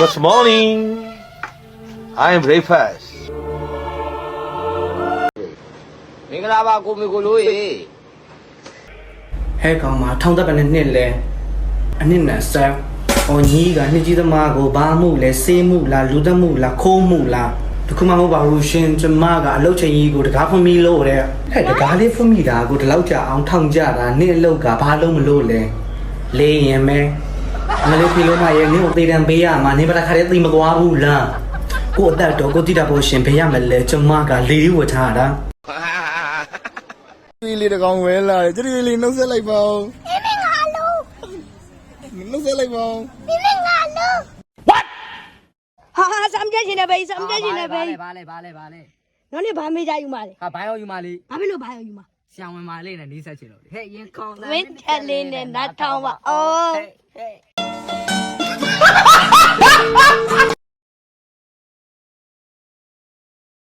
Good morning. I am breakfast. မင်္ဂလာပါကိုမေကိုလို့ရေဟဲကောင်မှာထောင်သက်ပဲနဲ့နှစ်လဲအနှစ်နဲ့ဆယ်။အော်ညီကနှစ်ကြီးသမားကိုဘာမှုလဲစေးမှုလားလူသက်မှုလားခိုးမှုလားတခုမှမဟုတ်ပါဘူးရှင်ကျမကအလုတ်ချိန်ကြီးကိုတကားဖွင့်ပြီးလို့တဲ့ဟဲ့တကားလေးဖွင့်မိတာကိုဒီလောက်ကြာအောင်ထောင်ကြတာနှစ်အလုတ်ကဘာလုံးမလို့လဲလေးရင်မဲ အမလေးဖီလုံးမရဲ့နင့်ကိုသေးတံပေးရမှာနေပါတခါတည်းသိမကွာဘူးလားကို့အသက်တော့ကိုတိတာဖို့ရှင်ဖေးရမယ်လေကျမကလေးဝတ်ထားတာဒီလေးတကောင်ဝဲလာတယ်ကြည်လေးနှုတ်ဆက်လိုက်ပါဦးမင်းငါလုံးနှုတ်ဆက်လိုက်ပါဦးဟာဟာစမ်းပြချင်တယ်ဘေးစမ်းပြချင်တယ်ဘေးဘာလဲဘာလဲဘာလဲနောက်နေ့ဘာမေးကြယူမလဲဟာဘာရောက်ယူမလေးဘာဖြစ်လို့ဘာရောက်ယူမရှောင်းဝင်မလေးနဲ့နီးဆက်ချင်လို့လေဟဲ့ရင်ကောင်းဝင်းချက်လေးနဲ့နတ်ထောင်းပါအော်ဟဲ့ဟဲ့